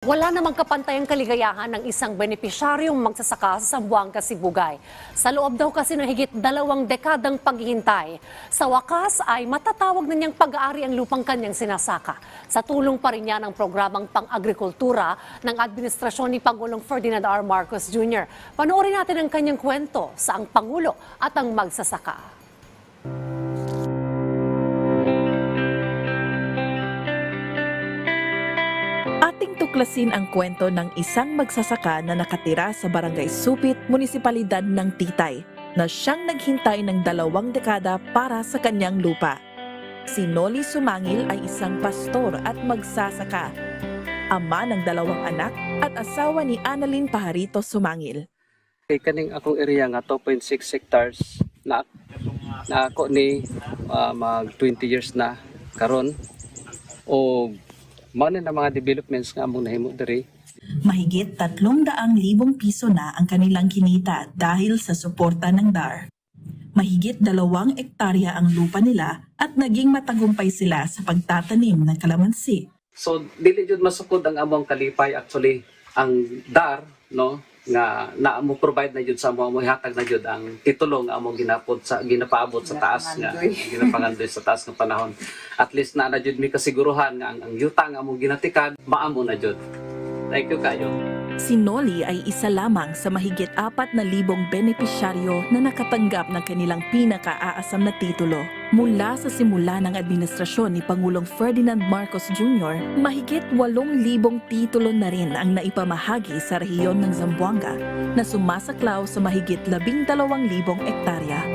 Wala namang kapantayang kaligayahan ng isang benepisyaryong magsasaka sa Zamboanga, Sibugay. Sa loob daw kasi ng higit dalawang dekadang paghihintay, sa wakas ay matatawag na niyang pag-aari ang lupang kanyang sinasaka. Sa tulong pa rin niya ng programang pang-agrikultura ng administrasyon ni Pangulong Ferdinand R. Marcos Jr. Panoorin natin ang kanyang kwento sa ang Pangulo at ang magsasaka. Tuklasin ang kwento ng isang magsasaka na nakatira sa Barangay Supit, Munisipalidad ng Titay, na siyang naghintay ng dalawang dekada para sa kanyang lupa. Si Noli Sumangil ay isang pastor at magsasaka. Ama ng dalawang anak at asawa ni Annalyn Pajarito Sumangil. kay kaning akong area nga 2.6 hectares na na ako ni ah, mag 20 years na karon o mao na mga developments nga among nahimo diri Mahigit 300,000 piso na ang kanilang kinita dahil sa suporta ng DAR. Mahigit dalawang ektarya ang lupa nila at naging matagumpay sila sa pagtatanim ng kalamansi. so dili jud masukod ang among kalipay actually ang DAR no nga na mo provide na jud sa amo mo hatag na jud ang titulo nga among ginapod sa ginapaabot sa taas nga ginapangandoy. sa taas ng panahon. At least na na jud mi kasiguruhan nga ang, ang yuta nga among ginatikad maamo na jud thank you kayo Si Noli ay isa lamang sa mahigit apat na libong benepisyaryo na nakatanggap ng kanilang pinakaaasam na titulo. Mula sa simula ng administrasyon ni Pangulong Ferdinand Marcos Jr., mahigit 8,000 titulo na rin ang naipamahagi sa rehiyon ng Zamboanga na sumasaklaw sa mahigit 12,000 ektarya